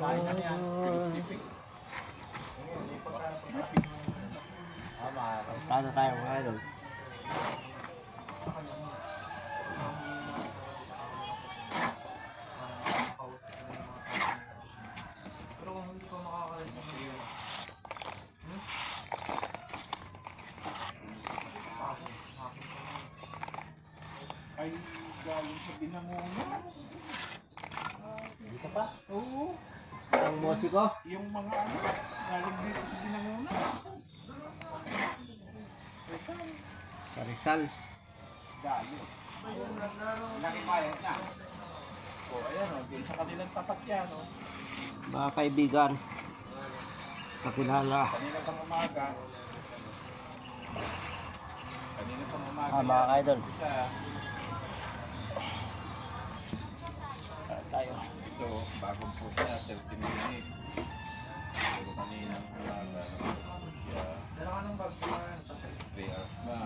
Tama. Tado tayo mga idol. Ay, galing sa binanguna. Dito pa. Oo. Ang musiko. Yung mga ano, galing dito sa binanguna. Sa Rizal. Galing. Laki pa yan na. O, ayan o, din sa kanilang tapat yan o. Mga kaibigan. Kakilala. Kanina pang umaga. Kanina pang umaga. Ah, mga idol. Isa, Tara tayo. ito, po siya, 30 minutes. Pero kanina umaga, nagpupunta siya, Dala ka ng bag. 3 hours na.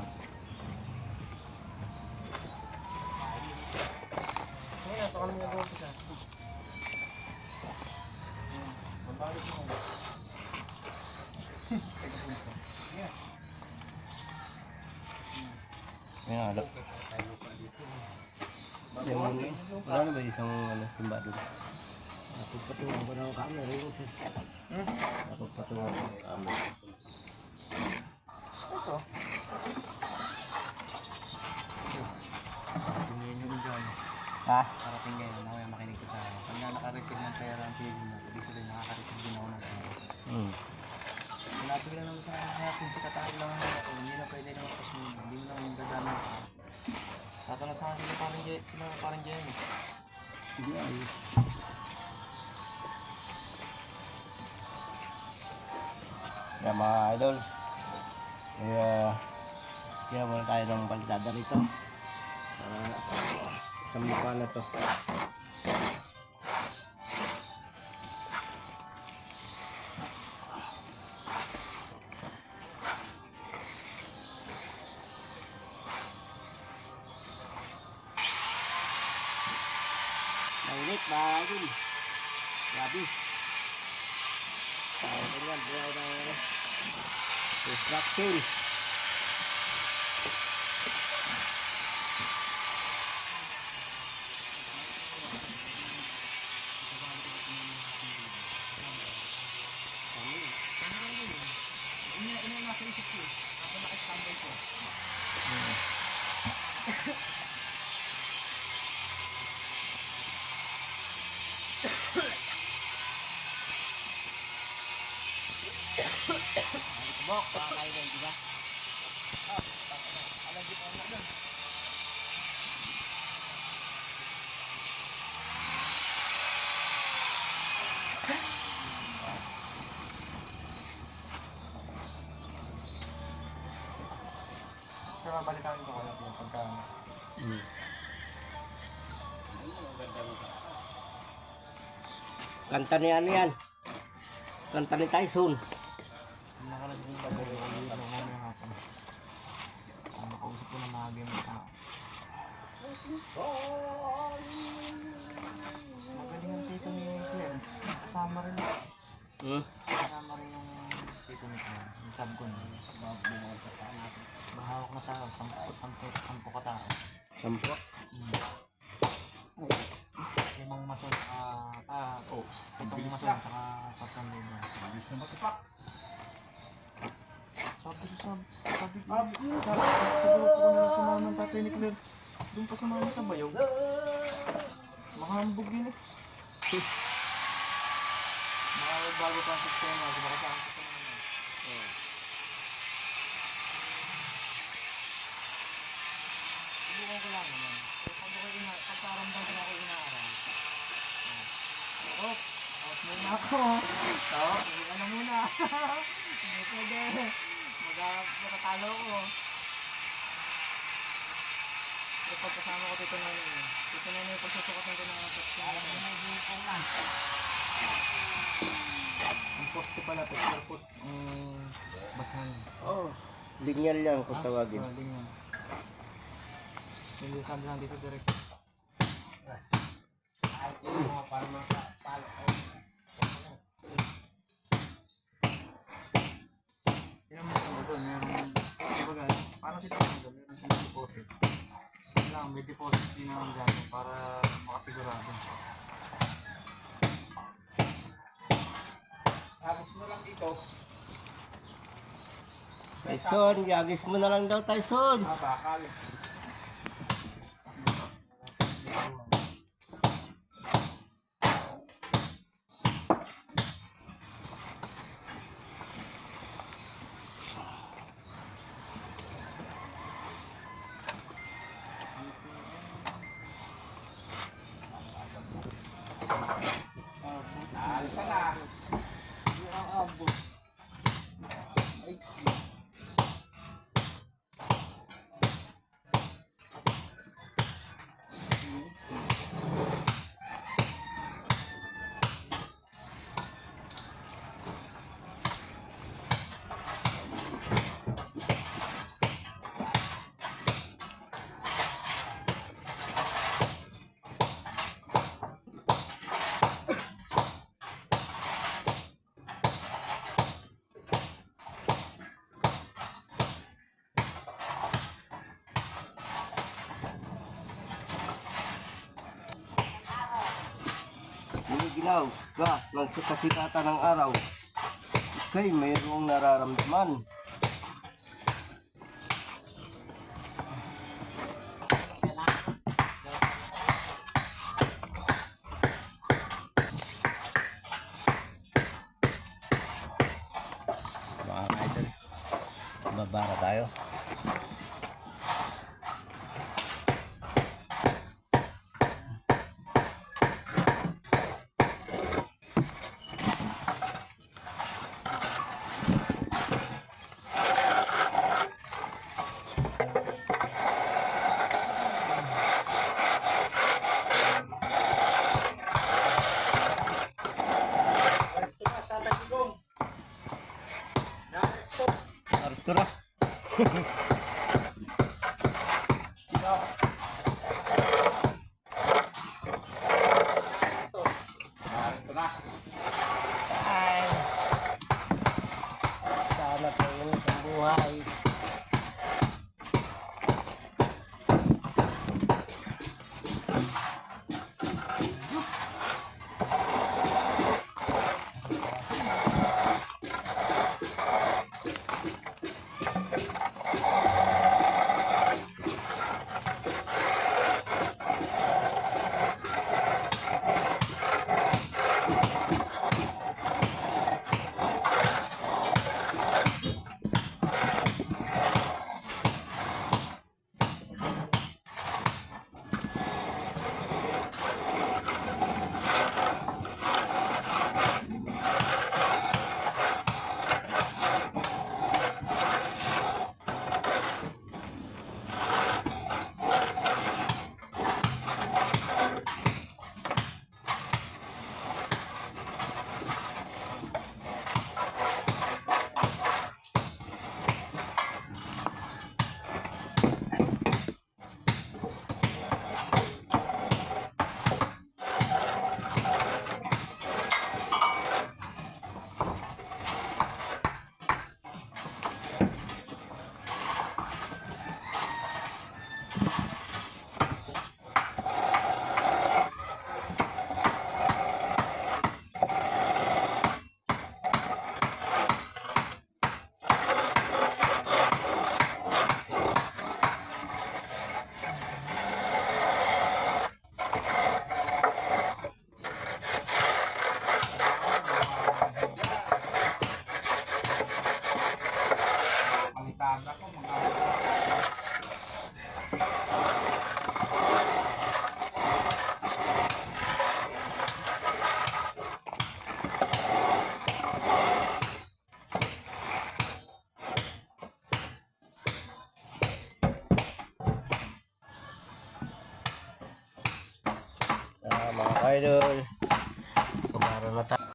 Ngayon, ito kami nag-uupis ah. Mabalik mo. Ayan, halo. Yung, wala na ba isang ano, timba doon? Napagpatungan ko ng camera yun sir. Hmm? Napagpatungan ko ng camera. Ito. Tingin rin dyan. Ha? Parating ngayon, nawaya makinig ko sa akin. Pag na naka-receive ng pera ang pili mo, ibig sabihin nakaka-receive din ako ng pera. Hmm. Sinabi ko lang naman sa akin, hayatin si Kataan lang ang hayat. Hindi na pwede na mapas mo. Hindi mo naman dadamay ka. Tatanong sa akin sila parang Jen, sila parang Jen. Hindi ayos. Yan mga idol. Kaya, kaya muna tayo ng balitada rito. Uh, sa mukha na to. Mainit mga idol. Grabe. Tayo ganyan, buhay ng ano. Construction. Bok, idol, di ba? Kasi mabalitaan ko kayo yung pagka... Kanta ni ano yan? Kanta ni Tyson. Yung bagay ko, hindi ko mamaya hapon. Ang makausap ko na mga game ng tao. Magaling ang tito ni Claire. Kasama rin. Hmm? Kasama rin yung tito ni Claire. Yung sub na. Sa tao natin. Bahawak na tao. Sampo, sampo, sampo ka tao. Sampo. Ah, ah, oh, pitong mason, saka tatlong lima. Bilis na matipak. Sabi ko, sabi, sabi ko, sabi ko, sa na sumama ng tatay ni Claire. Doon pa sumama sa bayog. Mahambog yun eh. Mga bago pa ang sistema, di ba kasi ang sistema. Subukan ko lang naman. Pag ako ina, pagkaramdam ko na ako inaaral. Oh, out muna ako. So, hindi ka na muna. Hindi pwede. Mag- matatalo ko. Pero pag kasama ko dito na yun. Dito na yun, pagsusukatan ko ng mga text na. Ang poste pala, picture put. Ang basahan. Oh, linyal yan kung tawagin. Ah, lingon. Hindi sabi lang dito direct. Para makapalo. Deposit. Kailangan may deposit din naman dyan para makasigurado. Tapos mo lang dito. Tyson, yagis mo na lang daw, Tyson. Ah, bakal. vocês. Giniginaw ka ng kasikatan ng araw. Ika'y mayroong nararamdaman. Harus